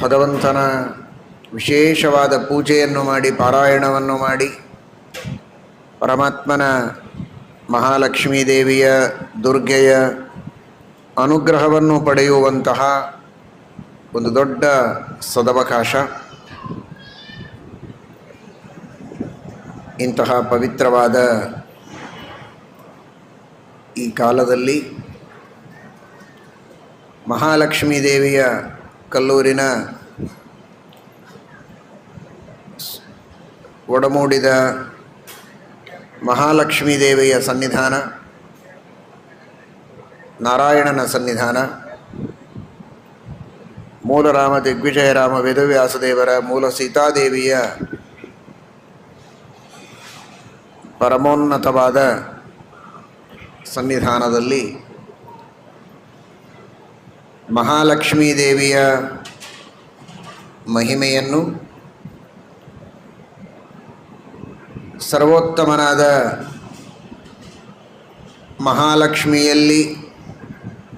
ಭಗವಂತನ ವಿಶೇಷವಾದ ಪೂಜೆಯನ್ನು ಮಾಡಿ, ಪಾರಾಯಣವನ್ನು ಮಾಡಿ, ಪರಮಾತ್ಮನ ಮಹಾಲಕ್ಷ್ಮೀ ದೇವಿಯ ದುರ್ಗೆಯ ಅನುಗ್ರಹವನ್ನು ಪಡೆಯುವಂತಹ ಒಂದು ದೊಡ್ಡ ಸದವಕಾಶ. ಇಂತಹ ಪವಿತ್ರವಾದ ಈ ಕಾಲದಲ್ಲಿ ಮಹಾಲಕ್ಷ್ಮೀ ದೇವಿಯ ಕಲ್ಲೂರಿನ ಒಡಮೂಡಿದ ಮಹಾಲಕ್ಷ್ಮೀ ದೇವಿಯ ಸನ್ನಿಧಾನ ನಾರಾಯಣನ ಸನ್ನಿಧಾನ ಮೂಲರಾಮ ದಿಗ್ವಿಜಯರಾಮ ವೇದವ್ಯಾಸದೇವರ ಮೂಲ ಸೀತಾದೇವಿಯ ಪರಮೋನ್ನತವಾದ ಸನ್ನಿಧಾನದಲ್ಲಿ ಮಹಾಲಕ್ಷ್ಮೀ ದೇವಿಯ ಮಹಿಮೆಯನ್ನು ಸರ್ವೋತ್ತಮನಾದ ಮಹಾಲಕ್ಷ್ಮಿಯಲ್ಲಿ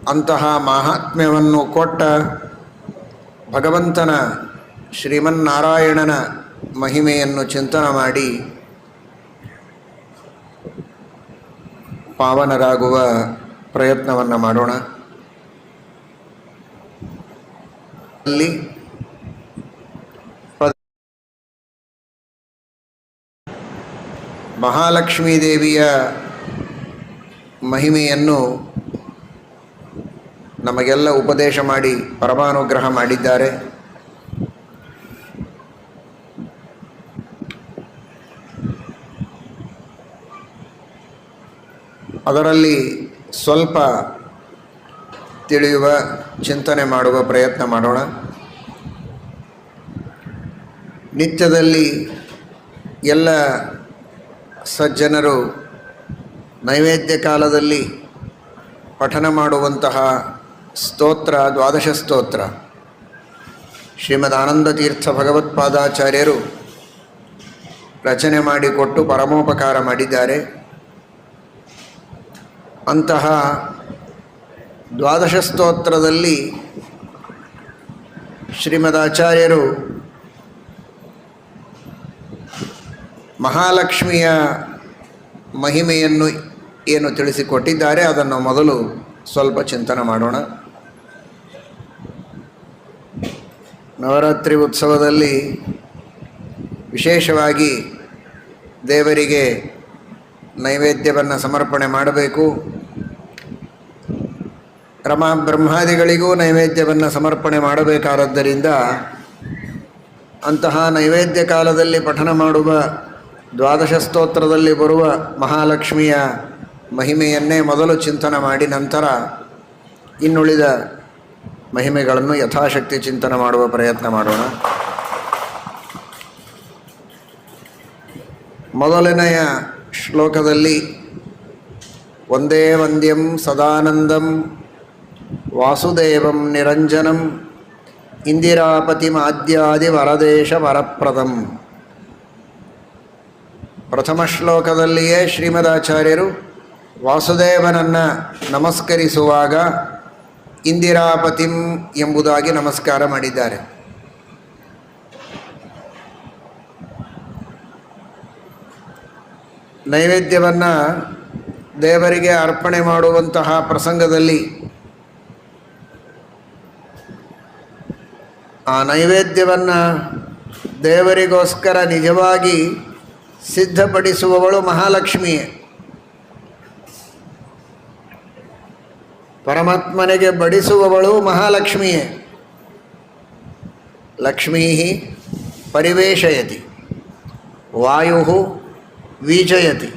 ಅಂತಹ ಮಹಾತ್ಮ್ಯವನ್ನು ಕೊಟ್ಟ ಭಗವಂತನ ಶ್ರೀಮನ್ನಾರಾಯಣನ ಮಹಿಮೆಯನ್ನು ಚಿಂತನ ಮಾಡಿ ಪಾವನರಾಗುವ ಪ್ರಯತ್ನವನ್ನು ಮಾಡೋಣ. ಅಲ್ಲಿ ಮಹಾಲಕ್ಷ್ಮೀ ದೇವಿಯ ಮಹಿಮೆಯನ್ನು ನಮಗೆಲ್ಲ ಉಪದೇಶ ಮಾಡಿ ಪರಮಾನುಗ್ರಹ ಮಾಡಿದ್ದಾರೆ. ಅದರಲ್ಲಿ ಸ್ವಲ್ಪ ತಿಳಿಯುವ, ಚಿಂತನೆ ಮಾಡುವ ಪ್ರಯತ್ನ ಮಾಡೋಣ. ನಿತ್ಯದಲ್ಲಿ ಎಲ್ಲ ಸಜ್ಜನರು ನೈವೇದ್ಯ ಕಾಲದಲ್ಲಿ ಪಠನ ಮಾಡುವಂತಹ ಸ್ತೋತ್ರ, ದ್ವಾದಶ ಸ್ತೋತ್ರ. ಶ್ರೀಮದ್ ಆನಂದ ತೀರ್ಥ ಭಗವತ್ಪಾದಾಚಾರ್ಯರು ರಚನೆ ಮಾಡಿಕೊಟ್ಟು ಪರಮೋಪಕಾರ ಮಾಡಿದ್ದಾರೆ. ಅಂತಹ ದ್ವಾದಶ ಸ್ತೋತ್ರದಲ್ಲಿ ಶ್ರೀಮದಾಚಾರ್ಯರು ಮಹಾಲಕ್ಷ್ಮಿಯ ಮಹಿಮೆಯನ್ನು ಏನು ತಿಳಿಸಿಕೊಟ್ಟಿದ್ದಾರೆ, ಅದನ್ನು ಮೊದಲು ಸ್ವಲ್ಪ ಚಿಂತನೆ ಮಾಡೋಣ. ನವರಾತ್ರಿ ಉತ್ಸವದಲ್ಲಿ ವಿಶೇಷವಾಗಿ ದೇವರಿಗೆ ನೈವೇದ್ಯವನ್ನು ಸಮರ್ಪಣೆ ಮಾಡಬೇಕು. ಕ್ರಮ ಬ್ರಹ್ಮಾದಿಗಳಿಗೂ ನೈವೇದ್ಯವನ್ನು ಸಮರ್ಪಣೆ ಮಾಡಬೇಕಾದದ್ದರಿಂದ ಅಂತಹ ನೈವೇದ್ಯ ಕಾಲದಲ್ಲಿ ಪಠನ ಮಾಡುವ ದ್ವಾದಶ ಸ್ತೋತ್ರದಲ್ಲಿ ಬರುವ ಮಹಾಲಕ್ಷ್ಮಿಯ ಮಹಿಮೆಯನ್ನೇ ಮೊದಲು ಚಿಂತನೆ ಮಾಡಿ ನಂತರ ಇನ್ನುಳಿದ ಮಹಿಮೆಗಳನ್ನು ಯಥಾಶಕ್ತಿ ಚಿಂತನೆ ಮಾಡುವ ಪ್ರಯತ್ನ ಮಾಡೋಣ. ಮೊದಲನೆಯ ಶ್ಲೋಕದಲ್ಲಿ ಒಂದೇ ವಂದ್ಯಂ ಸದಾನಂದಂ ವಾಸುದೇವಂ ನಿರಂಜನಂ ಇಂದಿರಾಪತಿಮಾದ್ಯಾದಿ ವರದೇಶ ವರಪ್ರದಂ ಪ್ರಥಮ ಶ್ಲೋಕದಲ್ಲಿಯೇ ಶ್ರೀಮದಾಚಾರ್ಯರು ವಾಸುದೇವನನ್ನು ನಮಸ್ಕರಿಸುವಾಗ ಇಂದಿರಾಪತಿಂ ಎಂಬುದಾಗಿ ನಮಸ್ಕಾರ ಮಾಡಿದ್ದಾರೆ. ನೈವೇದ್ಯವನ್ನು ದೇವರಿಗೆ ಅರ್ಪಣೆ ಮಾಡುವಂತಹ ಪ್ರಸಂಗದಲ್ಲಿ ಆ ನೈವೇದ್ಯವನ್ನು ದೇವರಿಗೋಸ್ಕರ ನಿಜವಾಗಿ ಸಿದ್ಧಪಡಿಸುವವಳು ಮಹಾಲಕ್ಷ್ಮಿಯೇ ಪರಮಾತ್ಮನಿಗೆ ಬಡಿಸುವವಳು ಮಹಾಲಕ್ಷ್ಮಿಯೇ ಲಕ್ಷ್ಮೀ ಪರಿವೇಶಯತಿ ವಾಯು ವೀಜಯತಿ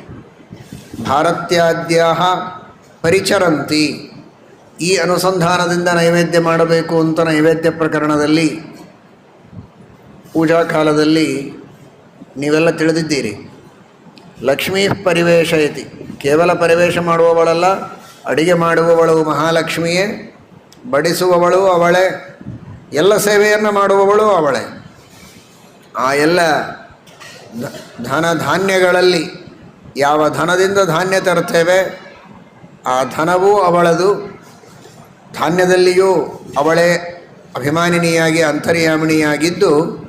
ಭಾರತ್ಯಾದ್ಯಾ ಪರಿಚರಂತಿ. ಈ ಅನುಸಂಧಾನದಿಂದ ನೈವೇದ್ಯ ಮಾಡಬೇಕು ಅಂತ ನೈವೇದ್ಯ ಪ್ರಕರಣದಲ್ಲಿ ಪೂಜಾ ಕಾಲದಲ್ಲಿ ನೀವೆಲ್ಲ ತಿಳಿದಿದ್ದೀರಿ. ಲಕ್ಷ್ಮೀ ಪರಿವೇಶಯತಿ ಕೇವಲ ಪರಿವೇಶ ಮಾಡುವವಳಲ್ಲ, ಅಡಿಗೆ ಮಾಡುವವಳು ಮಹಾಲಕ್ಷ್ಮಿಯೇ, ಬಡಿಸುವವಳು ಅವಳೇ, ಎಲ್ಲ ಸೇವೆಯನ್ನು ಮಾಡುವವಳು ಅವಳೇ. ಆ ಎಲ್ಲ ಧನ ಧಾನ್ಯಗಳಲ್ಲಿ ಯಾವ ಧನದಿಂದ ಧಾನ್ಯ ತರ್ತೇವೆ ಆ ಧನವೂ ಅವಳದು. ಧಾನ್ಯದಲ್ಲಿಯೂ ಅವಳೇ ಅಭಿಮಾನಿನಿಯಾಗಿ ಅಂತರ್ಯಾಮಿಣಿಯಾಗಿದ್ದು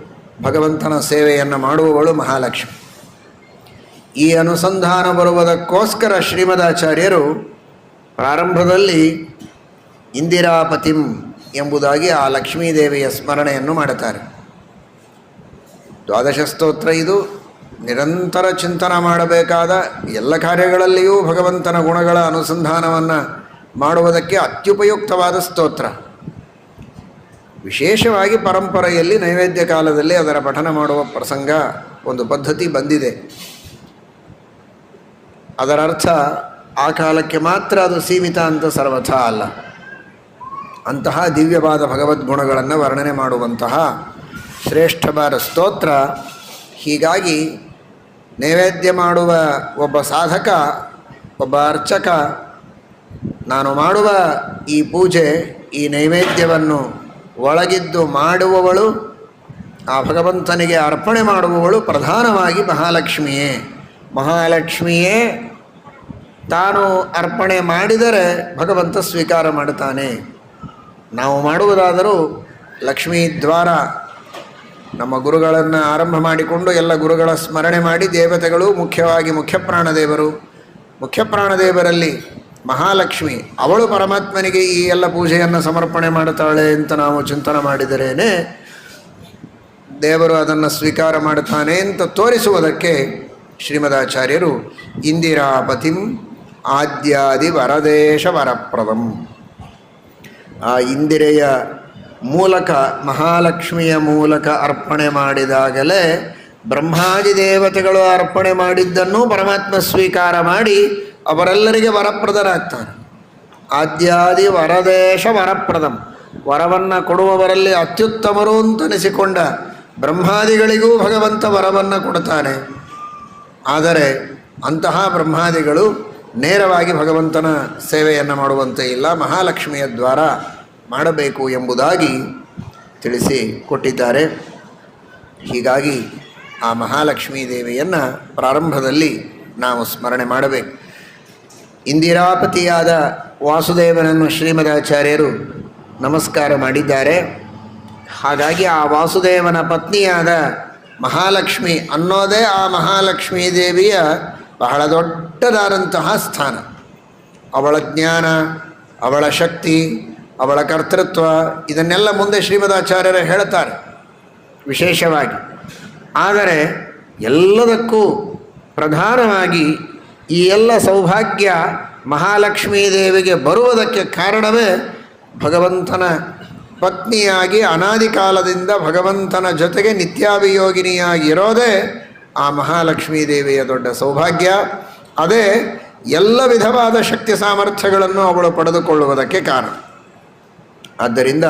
ಭಗವಂತನ ಸೇವೆಯನ್ನು ಮಾಡುವವಳು ಮಹಾಲಕ್ಷ್ಮಿ. ಈ ಅನುಸಂಧಾನ ಬರುವುದಕ್ಕೋಸ್ಕರ ಶ್ರೀಮದಾಚಾರ್ಯರು ಪ್ರಾರಂಭದಲ್ಲಿ ಇಂದಿರಾಪತಿಂ ಎಂಬುದಾಗಿ ಆ ಲಕ್ಷ್ಮೀದೇವಿಯ ಸ್ಮರಣೆಯನ್ನು ಮಾಡುತ್ತಾರೆ. ದ್ವಾದಶ ಸ್ತೋತ್ರ ಇದು. ನಿರಂತರ ಚಿಂತನ ಮಾಡಬೇಕಾದ ಎಲ್ಲ ಕಾರ್ಯಗಳಲ್ಲಿಯೂ ಭಗವಂತನ ಗುಣಗಳ ಅನುಸಂಧಾನವನ್ನು ಮಾಡುವುದಕ್ಕೆ ಅತ್ಯುಪಯುಕ್ತವಾದ ಸ್ತೋತ್ರ. ವಿಶೇಷವಾಗಿ ಪರಂಪರೆಯಲ್ಲಿ ನೈವೇದ್ಯ ಕಾಲದಲ್ಲಿ ಅದರ ಪಠನ ಮಾಡುವ ಪ್ರಸಂಗ ಒಂದು ಪದ್ಧತಿ ಬಂದಿದೆ. ಅದರ ಅರ್ಥ, ಆ ಕಾಲಕ್ಕೆ ಮಾತ್ರ ಅದು ಸೀಮಿತ ಅಂತ ಸರ್ವಥಾ ಅಲ್ಲ. ಅಂತಹ ದಿವ್ಯವಾದ ಭಗವದ್ಗುಣಗಳನ್ನು ವರ್ಣನೆ ಮಾಡುವಂತಹ ಶ್ರೇಷ್ಠವಾದ ಸ್ತೋತ್ರ. ಹೀಗಾಗಿ ನೈವೇದ್ಯ ಮಾಡುವ ಒಬ್ಬ ಸಾಧಕ, ಒಬ್ಬ ಅರ್ಚಕ ನಾನು ಮಾಡುವ ಈ ಪೂಜೆ, ಈ ನೈವೇದ್ಯವನ್ನು ಒಳಗಿದ್ದು ಮಾಡುವವಳು, ಆ ಭಗವಂತನಿಗೆ ಅರ್ಪಣೆ ಮಾಡುವವಳು ಪ್ರಧಾನವಾಗಿ ಮಹಾಲಕ್ಷ್ಮಿಯೇ. ಮಹಾಲಕ್ಷ್ಮಿಯೇ, ತಾನು ಅರ್ಪಣೆ ಮಾಡಿದರೆ ಭಗವಂತ ಸ್ವೀಕಾರ ಮಾಡುತ್ತಾನೆ. ನಾವು ಮಾಡುವುದಾದರೂ ಲಕ್ಷ್ಮೀ ದ್ವಾರ ನಮ್ಮ ಗುರುಗಳನ್ನು ಆರಂಭ ಮಾಡಿಕೊಂಡು ಎಲ್ಲ ಗುರುಗಳ ಸ್ಮರಣೆ ಮಾಡಿ ದೇವತೆಗಳು, ಮುಖ್ಯವಾಗಿ ಮುಖ್ಯಪ್ರಾಣದೇವರು. ಮುಖ್ಯಪ್ರಾಣದೇವರಲ್ಲಿ ಮುಖ್ಯ ಪ್ರಾಣದೇವರಲ್ಲಿ ಮಹಾಲಕ್ಷ್ಮಿ. ಅವಳು ಪರಮಾತ್ಮನಿಗೆ ಈ ಎಲ್ಲ ಪೂಜೆಯನ್ನು ಸಮರ್ಪಣೆ ಮಾಡುತ್ತಾಳೆ ಅಂತ ನಾವು ಚಿಂತನೆ ಮಾಡಿದರೇನೆ, ದೇವರು ಅದನ್ನು ಸ್ವೀಕಾರ ಮಾಡುತ್ತಾನೆ ಅಂತ ತೋರಿಸುವುದಕ್ಕೆ ಶ್ರೀಮದಾಚಾರ್ಯರು ಇಂದಿರಾಪತಿಂ ಆದ್ಯಾದಿ ವರದೇಶ ವರಪ್ರದಂ. ಆ ಇಂದಿರೆಯ ಮೂಲಕ, ಮಹಾಲಕ್ಷ್ಮಿಯ ಮೂಲಕ ಅರ್ಪಣೆ ಮಾಡಿದಾಗಲೇ ಬ್ರಹ್ಮಾದಿ ದೇವತೆಗಳು ಅರ್ಪಣೆ ಮಾಡಿದ್ದನ್ನು ಪರಮಾತ್ಮ ಸ್ವೀಕಾರ ಮಾಡಿ ಅವರೆಲ್ಲರಿಗೆ ವರಪ್ರದರಾಗ್ತಾರೆ. ಆದ್ಯಾದಿ ವರದೇಶ ವರಪ್ರದಂ. ವರವನ್ನು ಕೊಡುವವರಲ್ಲಿ ಅತ್ಯುತ್ತಮರು ಅಂತನಿಸಿಕೊಂಡ ಬ್ರಹ್ಮಾದಿಗಳಿಗೂ ಭಗವಂತ ವರವನ್ನು ಕೊಡ್ತಾನೆ ಆದರೆ ಅಂತಹ ಬ್ರಹ್ಮಾದಿಗಳು ನೇರವಾಗಿ ಭಗವಂತನ ಸೇವೆಯನ್ನು ಮಾಡುವಂತೆ ಇಲ್ಲ, ಮಹಾಲಕ್ಷ್ಮಿಯ ದ್ವಾರ ಮಾಡಬೇಕು ಎಂಬುದಾಗಿ ತಿಳಿಸಿ ಕೊಟ್ಟಿದ್ದಾರೆ. ಹೀಗಾಗಿ ಆ ಮಹಾಲಕ್ಷ್ಮೀ ದೇವಿಯನ್ನು ಪ್ರಾರಂಭದಲ್ಲಿ ನಾವು ಸ್ಮರಣೆ ಮಾಡಬೇಕು. ಇಂದಿರಾಪತಿಯಾದ ವಾಸುದೇವನನ್ನು ಶ್ರೀಮದಾಚಾರ್ಯರು ನಮಸ್ಕಾರ ಮಾಡಿದ್ದಾರೆ. ಹಾಗಾಗಿ ಆ ವಾಸುದೇವನ ಪತ್ನಿಯಾದ ಮಹಾಲಕ್ಷ್ಮಿ ಅನ್ನೋದೇ ಆ ಮಹಾಲಕ್ಷ್ಮೀ ದೇವಿಯ ಬಹಳ ದೊಡ್ಡದಾದಂತಹ ಸ್ಥಾನ. ಅವಳ ಜ್ಞಾನ, ಅವಳ ಶಕ್ತಿ, ಅವಳ ಕರ್ತೃತ್ವ ಇದನ್ನೆಲ್ಲ ಮುಂದೆ ಶ್ರೀಮದಾಚಾರ್ಯರು ಹೇಳ್ತಾರೆ ವಿಶೇಷವಾಗಿ. ಆದರೆ ಎಲ್ಲದಕ್ಕೂ ಪ್ರಧಾನವಾಗಿ ಈ ಎಲ್ಲ ಸೌಭಾಗ್ಯ ಮಹಾಲಕ್ಷ್ಮೀ ದೇವಿಗೆ ಬರುವುದಕ್ಕೆ ಕಾರಣವೇ ಭಗವಂತನ ಪತ್ನಿಯಾಗಿ ಅನಾದಿ ಕಾಲದಿಂದ ಭಗವಂತನ ಜೊತೆಗೆ ನಿತ್ಯಾಭಿಯೋಗಿನಿಯಾಗಿರೋದೇ ಆ ಮಹಾಲಕ್ಷ್ಮೀ ದೇವಿಯ ದೊಡ್ಡ ಸೌಭಾಗ್ಯ. ಅದೇ ಎಲ್ಲ ವಿಧವಾದ ಶಕ್ತಿ ಸಾಮರ್ಥ್ಯಗಳನ್ನು ಅವಳು ಪಡೆದುಕೊಳ್ಳುವುದಕ್ಕೆ ಕಾರಣ. ಆದ್ದರಿಂದ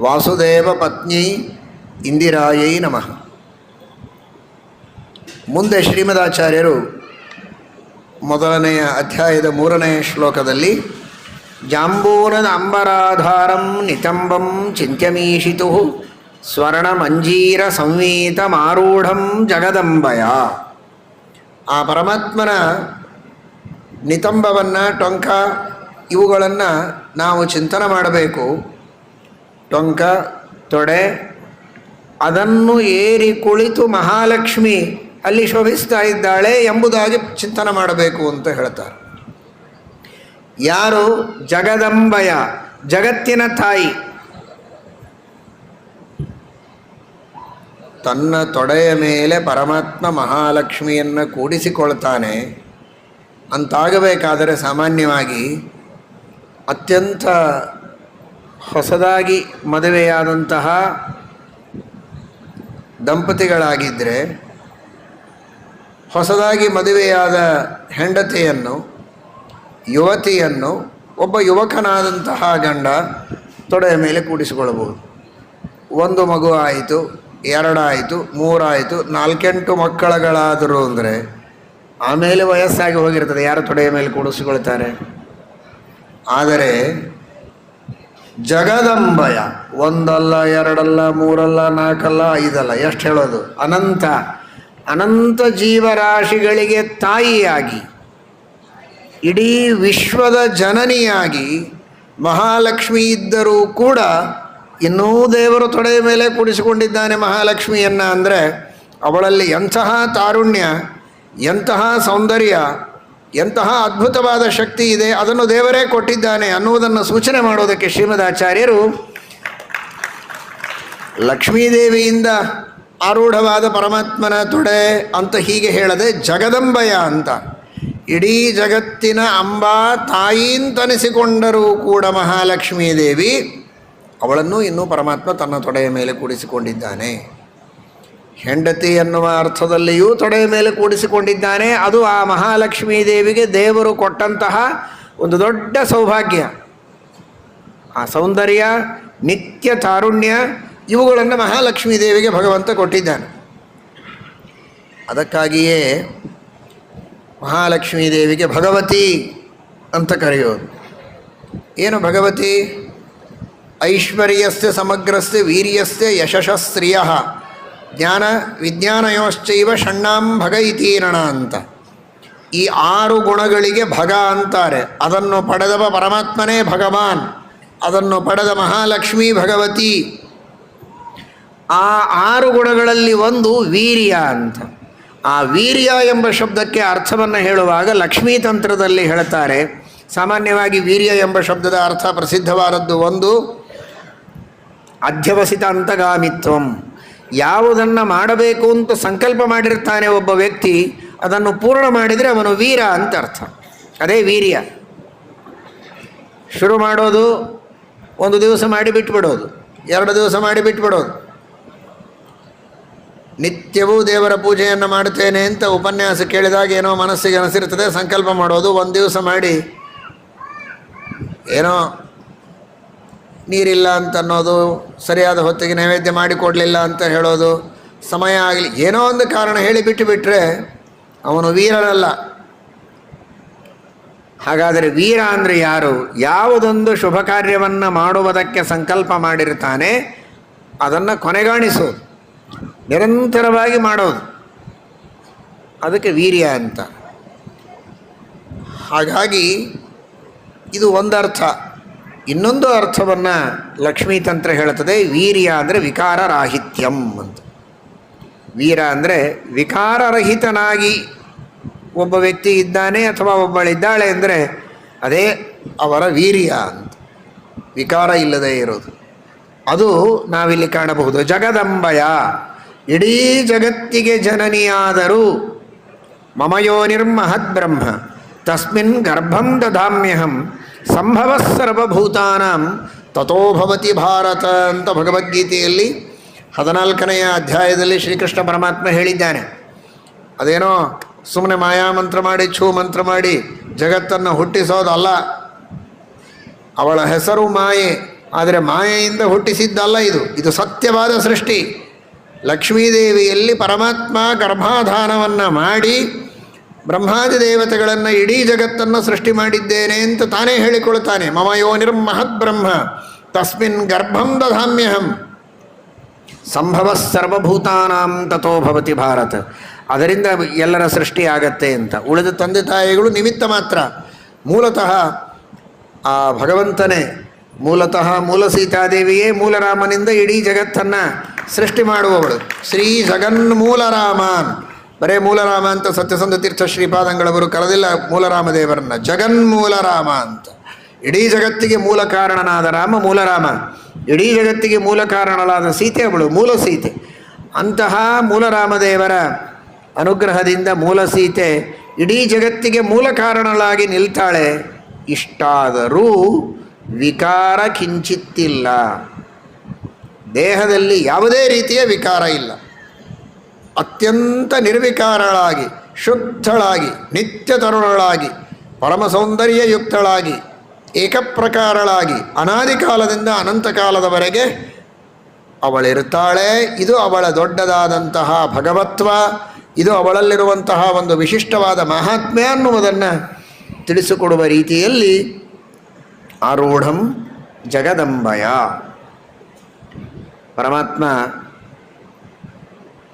ವಾಸುದೇವ ಪತ್ನಿ ಇಂದಿರಾಯೈ ನಮಃ. ಮುಂದೆ ಶ್ರೀಮದಾಚಾರ್ಯರು ಮೊದಲನೆಯ ಅಧ್ಯಾಯದ ಮೂರನೆಯ ಶ್ಲೋಕದಲ್ಲಿ ಜಾಂಬೂನದ ಅಂಬರಾಧಾರಂ ನಿತಂಬಂ ಸ್ವರ್ಣ ಮಂಜೀರ ಸಂವೀತ ಮಾರೂಢಂ ಜಗದಂಬಯ. ಆ ಪರಮಾತ್ಮನ ನಿತಂಬವನ್ನು, ಟೊಂಕ, ಇವುಗಳನ್ನು ನಾವು ಚಿಂತನೆ ಮಾಡಬೇಕು. ಟೊಂಕ, ತೊಡೆ, ಅದನ್ನು ಏರಿ ಕುಳಿತು ಮಹಾಲಕ್ಷ್ಮಿ ಅಲ್ಲಿ ಶೋಭಿಸ್ತಾ ಇದ್ದಾಳೆ ಎಂಬುದಾಗಿ ಚಿಂತನೆ ಮಾಡಬೇಕು ಅಂತ ಹೇಳ್ತಾರೆ. ಯಾರು? ಜಗದಂಬಯ, ಜಗತ್ತಿನ ತಾಯಿ. ತನ್ನ ತೊಡೆಯ ಮೇಲೆ ಪರಮಾತ್ಮ ಮಹಾಲಕ್ಷ್ಮಿಯನ್ನು ಕೂಡಿಸಿಕೊಳ್ತಾನೆ. ಅಂತಾಗಬೇಕಾದರೆ ಸಾಮಾನ್ಯವಾಗಿ ಅತ್ಯಂತ ಹೊಸದಾಗಿ ಮದುವೆಯಾದಂತಹ ದಂಪತಿಗಳಾಗಿದ್ದರೆ ಹೊಸದಾಗಿ ಮದುವೆಯಾದ ಹೆಂಡತಿಯನ್ನು, ಯುವತಿಯನ್ನು, ಒಬ್ಬ ಯುವಕನಾದಂತಹ ಗಂಡ ತೊಡೆಯ ಮೇಲೆ ಕೂಡಿಸಿಕೊಳ್ಳಬಹುದು. ಒಂದು ಮಗು ಆಯಿತು, ಎರಡಾಯಿತು, ಮೂರಾಯಿತು, ನಾಲ್ಕೆಂಟು ಮಕ್ಕಳುಗಳಾದರೂ ಅಂದರೆ ಆಮೇಲೆ ವಯಸ್ಸಾಗಿ ಹೋಗಿರ್ತದೆ. ಯಾರು ತೊಡೆಯ ಮೇಲೆ ಕೂಡಿಸಿಕೊಳ್ತಾರೆ? ಆದರೆ ಜಗದಂಬಯ ಒಂದಲ್ಲ, ಎರಡಲ್ಲ, ಮೂರಲ್ಲ, ನಾಲ್ಕಲ್ಲ, ಐದಲ್ಲ, ಎಷ್ಟು ಹೇಳೋದು? ಅನಂತ. ಅನಂತ ಜೀವರಾಶಿಗಳಿಗೆ ತಾಯಿಯಾಗಿ, ಇಡೀ ವಿಶ್ವದ ಜನನಿಯಾಗಿ ಮಹಾಲಕ್ಷ್ಮಿ ಇದ್ದರೂ ಕೂಡ ಇನ್ನೂ ದೇವರು ತೊಡೆಯ ಮೇಲೆ ಕೂಡಿಸಿಕೊಂಡಿದ್ದಾನೆ ಮಹಾಲಕ್ಷ್ಮಿಯನ್ನು ಅಂದರೆ ಅವಳಲ್ಲಿ ಎಂತಹ ತಾರುಣ್ಯ, ಎಂತಹ ಸೌಂದರ್ಯ, ಎಂತಹ ಅದ್ಭುತವಾದ ಶಕ್ತಿ ಇದೆ, ಅದನ್ನು ದೇವರೇ ಕೊಟ್ಟಿದ್ದಾನೆ ಅನ್ನುವುದನ್ನು ಸೂಚನೆ ಮಾಡೋದಕ್ಕೆ ಶ್ರೀಮದಾಚಾರ್ಯರು ಲಕ್ಷ್ಮೀದೇವಿಯಿಂದ ಆರೂಢವಾದ ಪರಮಾತ್ಮನ ತೊಡೆ ಅಂತ ಹೀಗೆ ಹೇಳದೆ ಜಗದಂಬಯ ಅಂತ. ಇಡೀ ಜಗತ್ತಿನ ಅಂಬಾ ತಾಯಿಂತನಿಸಿಕೊಂಡರೂ ಕೂಡ ಮಹಾಲಕ್ಷ್ಮೀ ದೇವಿ ಅವಳನ್ನು ಇನ್ನೂ ಪರಮಾತ್ಮ ತನ್ನ ತೊಡೆಯ ಮೇಲೆ ಕೂಡಿಸಿಕೊಂಡಿದ್ದಾನೆ. ಹೆಂಡತಿ ಎನ್ನುವ ಅರ್ಥದಲ್ಲಿಯೂ ತೊಡೆಯ ಮೇಲೆ ಕೂಡಿಸಿಕೊಂಡಿದ್ದಾನೆ. ಅದು ಆ ಮಹಾಲಕ್ಷ್ಮೀ ದೇವಿಗೆ ದೇವರು ಕೊಟ್ಟಂತಹ ಒಂದು ದೊಡ್ಡ ಸೌಭಾಗ್ಯ. ಆ ಸೌಂದರ್ಯ, ನಿತ್ಯ ತಾರುಣ್ಯ ಇವುಗಳನ್ನು ಮಹಾಲಕ್ಷ್ಮೀ ದೇವಿಗೆ ಭಗವಂತ ಕೊಟ್ಟಿದ್ದಾನೆ. ಅದಕ್ಕಾಗಿಯೇ ಮಹಾಲಕ್ಷ್ಮೀ ದೇವಿಗೆ ಭಗವತಿ ಅಂತ ಕರೆಯೋದು. ಏನು ಭಗವತಿ? ಐಶ್ವರ್ಯಸ್ಯ ಸಮಗ್ರಸ್ಯ ವೀರ್ಯಸ್ಯ ಯಶಸ್ಸ್ತ್ರಿಯ ಜ್ಞಾನ ವಿಜ್ಞಾನಯೋಶ್ಚೈವ ಷಣ್ಣಾಂ ಭಗ ಅಂತ. ಈ ಆರು ಗುಣಗಳಿಗೆ ಭಗ ಅಂತಾರೆ. ಅದನ್ನು ಪಡೆದವ ಪರಮಾತ್ಮನೇ ಭಗವಾನ್. ಅದನ್ನು ಪಡೆದ ಮಹಾಲಕ್ಷ್ಮೀ ಭಗವತಿ. ಆ ಆರು ಗುಣಗಳಲ್ಲಿ ಒಂದು ವೀರ್ಯ ಅಂತ. ಆ ವೀರ್ಯ ಎಂಬ ಶಬ್ದಕ್ಕೆ ಅರ್ಥವನ್ನು ಹೇಳುವಾಗ ಲಕ್ಷ್ಮೀ ತಂತ್ರದಲ್ಲಿ ಹೇಳ್ತಾರೆ ಸಾಮಾನ್ಯವಾಗಿ ವೀರ್ಯ ಎಂಬ ಶಬ್ದದ ಅರ್ಥ ಪ್ರಸಿದ್ಧವಾದದ್ದು ಒಂದು ಅಧ್ಯವಸಿತ ಅಂತಗಾಮಿತ್ವಂ. ಯಾವುದನ್ನು ಮಾಡಬೇಕು ಅಂತ ಸಂಕಲ್ಪ ಮಾಡಿರ್ತಾನೆ ಒಬ್ಬ ವ್ಯಕ್ತಿ, ಅದನ್ನು ಪೂರ್ಣ ಮಾಡಿದರೆ ಅವನು ವೀರ ಅಂತ ಅರ್ಥ. ಅದೇ ವೀರ್ಯ. ಶುರು ಮಾಡೋದು ಒಂದು ದಿವಸ ಮಾಡಿ ಬಿಟ್ಬಿಡೋದು ಎರಡು ದಿವಸ ಮಾಡಿ ಬಿಟ್ಬಿಡೋದು ನಿತ್ಯವೂ ದೇವರ ಪೂಜೆಯನ್ನು ಮಾಡುತ್ತೇನೆ ಅಂತ ಉಪನ್ಯಾಸ ಕೇಳಿದಾಗ ಏನೋ ಮನಸ್ಸಿಗೆ ಅನಿಸಿರ್ತದೆ, ಸಂಕಲ್ಪ ಮಾಡೋದು, ಒಂದು ದಿವಸ ಮಾಡಿ ಏನೋ ನೀರಿಲ್ಲ ಅಂತ ಅನ್ನೋದು, ಸರಿಯಾದ ಹೊತ್ತಿಗೆ ನೈವೇದ್ಯ ಮಾಡಿಕೊಡಲಿಲ್ಲ ಅಂತ ಹೇಳೋದು, ಸಮಯ ಆಗಲಿ, ಏನೋ ಒಂದು ಕಾರಣ ಹೇಳಿ ಬಿಟ್ಟು ಬಿಟ್ಟರೆ ಅವನು ವೀರನಲ್ಲ. ಹಾಗಾದರೆ ವೀರ ಅಂದರೆ ಯಾರು? ಯಾವುದೊಂದು ಶುಭ ಕಾರ್ಯವನ್ನು ಮಾಡುವುದಕ್ಕೆ ಸಂಕಲ್ಪ ಮಾಡಿರ್ತಾನೆ, ಅದನ್ನು ಕೊನೆಗಾಣಿಸೋದು ನಿರಂತರವಾಗಿ ಮಾಡೋದು. ಅದಕ್ಕೆ ವೀರ್ಯ ಅಂತ. ಹಾಗಾಗಿ ಇದು ಒಂದು ಅರ್ಥ. ಇನ್ನೊಂದು ಅರ್ಥವನ್ನು ಲಕ್ಷ್ಮೀ ತಂತ್ರ ಹೇಳುತ್ತದೆ, ವೀರ್ಯ ಅಂದರೆ ವಿಕಾರರಾಹಿತ್ಯಂ ಅಂತ. ವೀರ ಅಂದರೆ ವಿಕಾರರಹಿತನಾಗಿ ಒಬ್ಬ ವ್ಯಕ್ತಿ ಇದ್ದಾನೆ ಅಥವಾ ಒಬ್ಬಳಿದ್ದಾಳೆ ಅಂದರೆ ಅದೇ ಅವರ ವೀರ್ಯ ಅಂತ. ವಿಕಾರ ಇಲ್ಲದೇ ಇರೋದು. ಅದು ನಾವಿಲ್ಲಿ ಕಾಣಬಹುದು. ಜಗದಂಬಯ. ಇಡೀ ಜಗತ್ತಿಗೆ ಜನನಿಯಾದರೂ ಮಮಯೋನಿರ್ಮಹದ್ ಬ್ರಹ್ಮ. ತಸ್ಮಿನ್ ಗರ್ಭಂ ದಧಾಮ್ಯಹಂ ಸಂಭವ ಸರ್ವಭೂತಾನಾಂ. ತಥೋಭವತಿ ಭಾರತ ಅಂತ ಭಗವದ್ಗೀತೆಯಲ್ಲಿ ಹದಿನಾಲ್ಕನೆಯ ಅಧ್ಯಾಯದಲ್ಲಿ ಶ್ರೀಕೃಷ್ಣ ಪರಮಾತ್ಮ ಹೇಳಿದ್ದಾನೆ. ಅದೇನೋ ಸುಮ್ಮನೆ ಮಾಯಾ ಮಂತ್ರ ಮಾಡಿ, ಛೂ ಮಂತ್ರ ಮಾಡಿ ಜಗತ್ತನ್ನು ಹುಟ್ಟಿಸೋದಲ್ಲ. ಅವಳ ಹೆಸರು ಮಾಯೆ. ಆದರೆ ಮಾಯೆಯಿಂದ ಹುಟ್ಟಿಸಿದ್ದಲ್ಲ ಇದು. ಇದು ಸತ್ಯವಾದ ಸೃಷ್ಟಿ. ಲಕ್ಷ್ಮೀದೇವಿಯಲ್ಲಿ ಪರಮಾತ್ಮ ಗರ್ಭಾಧಾನವನ್ನು ಮಾಡಿ ಬ್ರಹ್ಮಾದಿ ದೇವತೆಗಳನ್ನು ಇಡೀ ಜಗತ್ತನ್ನು ಸೃಷ್ಟಿ ಮಾಡಿದ್ದೇನೆ ಅಂತ ತಾನೇ ಹೇಳಿಕೊಳ್ತಾನೆ. ಮಮ ನಿರ್ಮಹತ್ ಬ್ರಹ್ಮ, ತಸ್ಮಿನ್ ಗರ್ಭಂ ದಧಾಮ್ಯಹಂ. ಸಂಭವ ಸರ್ವಭೂತಾನಾಂ ತಥೋ ಭವತಿ ಭಾರತ. ಅದರಿಂದ ಎಲ್ಲರ ಸೃಷ್ಟಿ ಆಗತ್ತೆ ಅಂತ. ಉಳಿದ ತಂದೆ ತಾಯಿಗಳು ನಿಮಿತ್ತ ಮಾತ್ರ. ಮೂಲತಃ ಆ ಭಗವಂತನೇ ಮೂಲತಃ ಮೂಲ ಸೀತಾದೇವಿಯೇ ಮೂಲರಾಮನಿಂದ ಇಡೀ ಜಗತ್ತನ್ನು ಸೃಷ್ಟಿ ಮಾಡುವವಳು. ಶ್ರೀ ಜಗನ್ಮೂಲ ರಾಮಾನ್ ಬರೇ ಮೂಲರಾಮ ಅಂತ ಸತ್ಯಸಂಧ ತೀರ್ಥ ಶ್ರೀಪಾದಂಗಳವರು ಕರೆದಿಲ್ಲ ಮೂಲರಾಮದೇವರನ್ನ. ಜಗನ್ಮೂಲ ರಾಮ ಅಂತ. ಇಡೀ ಜಗತ್ತಿಗೆ ಮೂಲ ಕಾರಣನಾದ ರಾಮ ಮೂಲರಾಮ. ಇಡೀ ಜಗತ್ತಿಗೆ ಮೂಲ ಕಾರಣಳಾದ ಸೀತೆ ಅವಳು, ಮೂಲ ಸೀತೆ. ಅಂತಹ ಮೂಲರಾಮದೇವರ ಅನುಗ್ರಹದಿಂದ ಮೂಲ ಸೀತೆ ಇಡೀ ಜಗತ್ತಿಗೆ ಮೂಲ ಕಾರಣಳಾಗಿ ನಿಲ್ತಾಳೆ. ಇಷ್ಟಾದರೂ ವಿಕಾರ ಕಿಂಚಿತ್ತಿಲ್ಲ. ದೇಹದಲ್ಲಿ ಯಾವುದೇ ರೀತಿಯ ವಿಕಾರ ಇಲ್ಲ. ಅತ್ಯಂತ ನಿರ್ವಿಕಾರಳಾಗಿ, ಶುದ್ಧಳಾಗಿ, ನಿತ್ಯ ತರುಣಳಾಗಿ, ಪರಮ ಸೌಂದರ್ಯಯುಕ್ತಳಾಗಿ, ಏಕಪ್ರಕಾರಳಾಗಿ, ಅನಾದಿ ಕಾಲದಿಂದ ಅನಂತ ಕಾಲದವರೆಗೆ ಅವಳಿರ್ತಾಳೆ ಇದು ಅವಳ ದೊಡ್ಡದಾದಂತಹ ಭಗವತ್ವ. ಇದು ಅವಳಲ್ಲಿರುವಂತಹ ಒಂದು ವಿಶಿಷ್ಟವಾದ ಮಹಾತ್ಮ್ಯ ಅನ್ನುವುದನ್ನು ತಿಳಿಸಿಕೊಡುವ ರೀತಿಯಲ್ಲಿ ಆರೂಢಂ ಜಗದಂಬಯ. ಪರಮಾತ್ಮ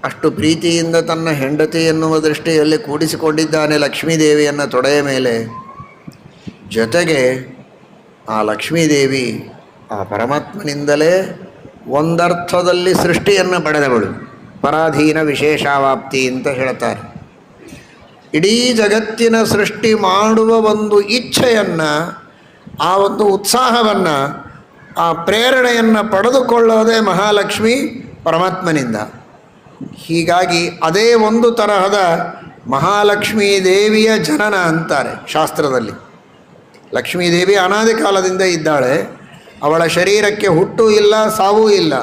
ಅಷ್ಟು ಪ್ರೀತಿಯಿಂದ ತನ್ನ ಹೆಂಡತಿ ಎನ್ನುವ ದೃಷ್ಟಿಯಲ್ಲಿ ಕೂಡಿಸಿಕೊಂಡಿದ್ದಾನೆ ಲಕ್ಷ್ಮೀದೇವಿಯನ್ನು ತೊಡೆಯ ಮೇಲೆ. ಜೊತೆಗೆ ಆ ಲಕ್ಷ್ಮೀದೇವಿ ಆ ಪರಮಾತ್ಮನಿಂದಲೇ ಒಂದರ್ಥದಲ್ಲಿ ಸೃಷ್ಟಿಯನ್ನು ಪಡೆದವಳು. ಪರಾಧೀನ ವಿಶೇಷಾವಾಪ್ತಿ ಅಂತ ಹೇಳ್ತಾರೆ. ಇಡೀ ಜಗತ್ತಿನ ಸೃಷ್ಟಿ ಮಾಡುವ ಒಂದು ಇಚ್ಛೆಯನ್ನು ಆ ಒಂದು ಉತ್ಸಾಹವನ್ನು, ಆ ಪ್ರೇರಣೆಯನ್ನು ಪಡೆದುಕೊಳ್ಳೋದೇ ಮಹಾಲಕ್ಷ್ಮಿ ಪರಮಾತ್ಮನಿಂದ. ಹೀಗಾಗಿ ಅದೇ ಒಂದು ತರಹದ ಮಹಾಲಕ್ಷ್ಮೀ ದೇವಿಯ ಜನನ ಅಂತಾರೆ ಶಾಸ್ತ್ರದಲ್ಲಿ. ಲಕ್ಷ್ಮೀದೇವಿ ಅನಾದಿ ಕಾಲದಿಂದ ಇದ್ದಾಳೆ. ಅವಳ ಶರೀರಕ್ಕೆ ಹುಟ್ಟು ಇಲ್ಲ, ಸಾವೂ ಇಲ್ಲ.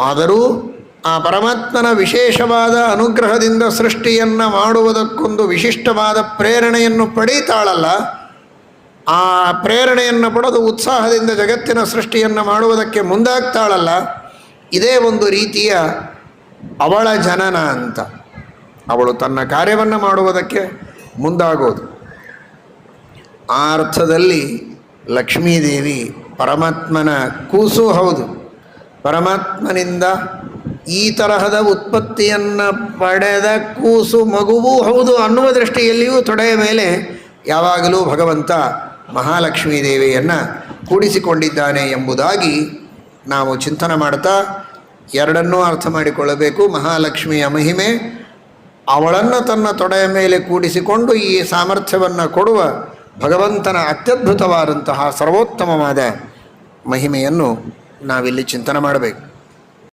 ಆದರೂ ಆ ಪರಮಾತ್ಮನ ವಿಶೇಷವಾದ ಅನುಗ್ರಹದಿಂದ ಸೃಷ್ಟಿಯನ್ನು ಮಾಡುವುದಕ್ಕೊಂದು ವಿಶಿಷ್ಟವಾದ ಪ್ರೇರಣೆಯನ್ನು ಪಡೀತಾಳಲ್ಲ. ಆ ಪ್ರೇರಣೆಯನ್ನು ಪಡೆದು ಉತ್ಸಾಹದಿಂದ ಜಗತ್ತಿನ ಸೃಷ್ಟಿಯನ್ನು ಮಾಡುವುದಕ್ಕೆ ಮುಂದಾಗ್ತಾಳಲ್ಲ, ಇದೇ ಒಂದು ರೀತಿಯ ಅವಳ ಜನನ ಅಂತ. ಅವಳು ತನ್ನ ಕಾರ್ಯವನ್ನು ಮಾಡುವುದಕ್ಕೆ ಮುಂದಾಗೋದು. ಆ ಅರ್ಥದಲ್ಲಿ ಲಕ್ಷ್ಮೀದೇವಿ ಪರಮಾತ್ಮನ ಕೂಸು ಹೌದು. ಪರಮಾತ್ಮನಿಂದ ಈ ತರಹದ ಉತ್ಪತ್ತಿಯನ್ನು ಪಡೆದ ಕೂಸು ಮಗುವೂ ಹೌದು ಅನ್ನುವ ದೃಷ್ಟಿಯಲ್ಲಿಯೂ ತೊಡೆಯ ಮೇಲೆ ಯಾವಾಗಲೂ ಭಗವಂತ ಮಹಾಲಕ್ಷ್ಮೀ ದೇವಿಯನ್ನು ಕೂಡಿಸಿಕೊಂಡಿದ್ದಾನೆ ಎಂಬುದಾಗಿ ನಾವು ಚಿಂತನೆ ಮಾಡ್ತಾ ಎರಡನ್ನೂ ಅರ್ಥ ಮಾಡಿಕೊಳ್ಳಬೇಕು. ಮಹಾಲಕ್ಷ್ಮಿಯ ಮಹಿಮೆ ಅವಳನ್ನು ತನ್ನ ತೊಡೆಯ ಮೇಲೆ ಕೂಡಿಸಿಕೊಂಡು ಈ ಸಾಮರ್ಥ್ಯವನ್ನು ಕೊಡುವ ಭಗವಂತನ ಅತ್ಯದ್ಭುತವಾದಂತಹ ಸರ್ವೋತ್ತಮವಾದ ಮಹಿಮೆಯನ್ನು ನಾವಿಲ್ಲಿ ಚಿಂತನೆ ಮಾಡಬೇಕು.